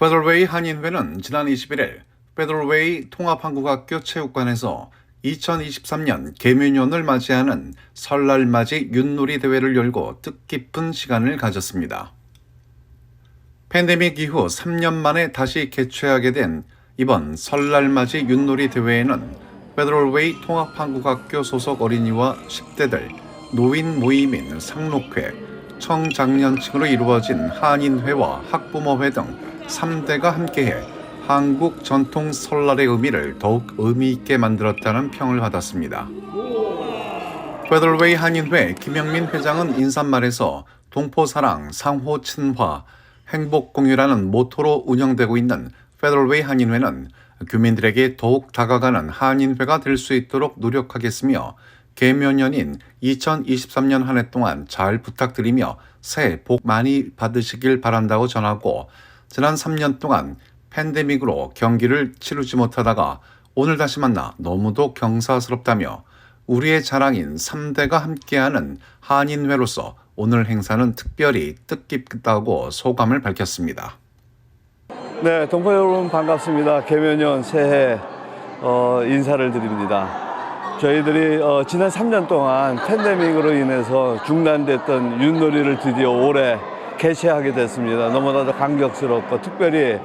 페더럴웨이 한인회는 지난 21일 페더럴웨이 통합한국학교 체육관에서 2023년 개묘년을 맞이하는 설날 맞이 윷놀이 대회를 열고 뜻깊은 시간을 가졌습니다. 팬데믹 이후 3년 만에 다시 개최하게 된 이번 설날 맞이 윷놀이 대회에는 페더럴웨이 통합한국학교 소속 어린이와 10대들, 노인 모임인 상록회, 청장년층으로 이루어진 한인회와 학부모회 등 3대가 함께해 한국 전통 설날의 의미를 더욱 의미 있게 만들었다는 평을 받았습니다. 페더럴웨이 한인회 김영민 회장은 인사말에서 동포사랑, 상호 친화, 행복 공유라는 모토로 운영되고 있는 페더럴웨이 한인회는 교민들에게 더욱 다가가는 한인회가 될 수 있도록 노력하겠으며 개묘년인 2023년 한 해 동안 잘 부탁드리며 새해 복 많이 받으시길 바란다고 전하고 지난 3년 동안 팬데믹으로 경기를 치르지 못하다가 오늘 다시 만나 너무도 경사스럽다며 우리의 자랑인 3대가 함께하는 한인회로서 오늘 행사는 특별히 뜻깊다고 소감을 밝혔습니다. 네, 동포 여러분 반갑습니다. 개묘년 새해 어, 인사를 드립니다. 저희들이 어, 지난 3년 동안 팬데믹으로 인해서 중단됐던 윷놀이를 드디어 올해 개최하게 됐습니다. 너무나도 감격스럽고 특별히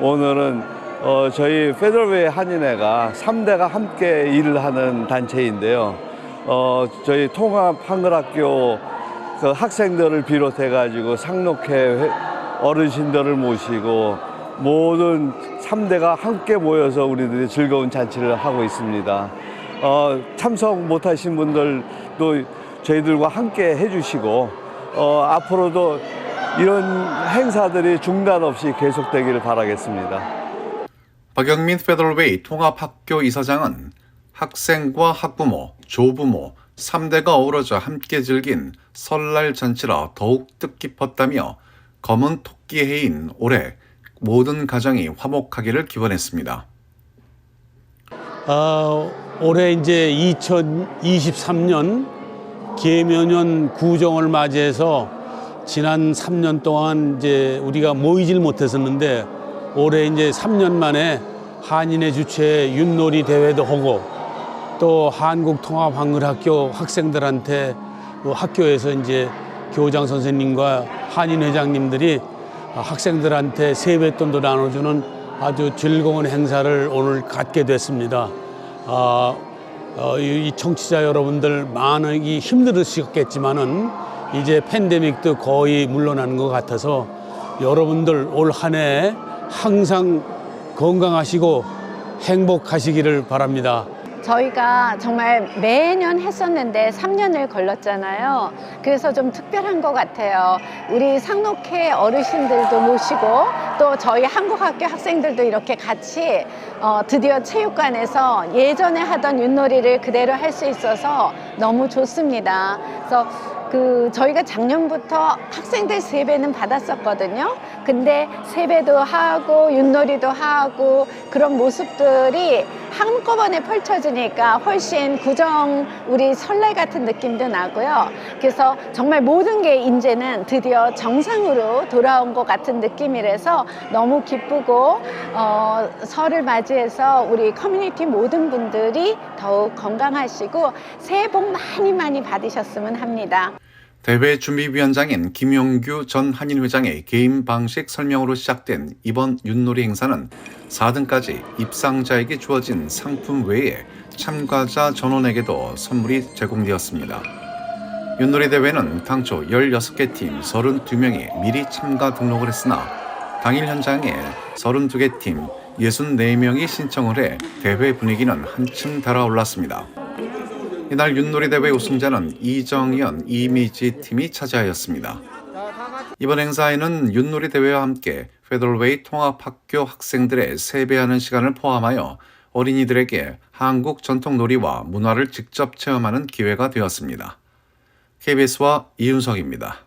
오늘은 어, 저희 페더럴웨이 한인회가 3대가 함께 일을 하는 단체인데요. 어, 저희 통합 한글학교 그 학생들을 비롯해 가지고 상록회 회- 어르신들을 모시고 모든 3대가 함께 모여서 우리들이 즐거운 잔치를 하고 있습니다. 어, 참석 못하신 분들도 저희들과 함께 해주시고 어, 앞으로도 이런 행사들이 중단 없이 계속되기를 바라겠습니다. 박영민 페더럴웨이 통합학교 이사장은 학생과 학부모, 조부모, 3대가 어우러져 함께 즐긴 설날 잔치라 더욱 뜻깊었다며 검은 토끼 해인 올해 모든 가정이 화목하기를 기원했습니다. 아, 올해 이제 2023년 계묘년 구정을 맞이해서 지난 3년 동안 이제 우리가 모이질 못했었는데 올해 이제 3년 만에 한인회 주최 윷놀이 대회도 하고 또 한국통합한글학교 학생들한테 그 학교에서 이제 교장 선생님과 한인 회장님들이 학생들한테 세뱃돈도 나눠주는 아주 즐거운 행사를 오늘 갖게 됐습니다. 아, 어, 이이 청취자 여러분들 많이 힘들으셨겠지만은 이제 팬데믹도 거의 물러나는 것 같아서 여러분들 올 한 해 항상 건강하시고 행복하시기를 바랍니다. 저희가 정말 매년 했었는데 3년을 걸렸잖아요. 그래서 좀 특별한 것 같아요. 우리 상록회 어르신들도 모시고 또 저희 한국학교 학생들도 이렇게 같이 어, 드디어 체육관에서 예전에 하던 윷놀이를 그대로 할 수 있어서 너무 좋습니다. 그래서 그 저희가 작년부터 학생들 세배는 받았었거든요. 근데 세배도 하고 윷놀이도 하고 그런 모습들이 한꺼번에 펼쳐지니까 훨씬 구정 우리 설날 같은 느낌도 나고요. 그래서 정말 모든 게 이제는 드디어 정상으로 돌아온 것 같은 느낌이라서 너무 기쁘고 어, 설을 맞이해서 우리 커뮤니티 모든 분들이 더욱 건강하시고 새해 복 많이 많이 받으셨으면 합니다. 대회 준비위원장인 김용규 전 한인 회장의 개인 방식 설명으로 시작된 이번 윷놀이 행사는 4등까지 입상자에게 주어진 상품 외에 참가자 전원에게도 선물이 제공되었습니다. 윷놀이 대회는 당초 16개 팀 32명이 미리 참가 등록을 했으나 당일 현장에 32개 팀 64명이 신청을 해 대회 분위기는 한층 달아올랐습니다. 이날 윷놀이 대회 우승자는 이정현, 이미지 팀이 차지하였습니다. 이번 행사에는 윷놀이 대회와 함께 페더럴웨이 통합학교 학생들의 세배하는 시간을 포함하여 어린이들에게 한국 전통 놀이와 문화를 직접 체험하는 기회가 되었습니다. KBS와 이윤석입니다.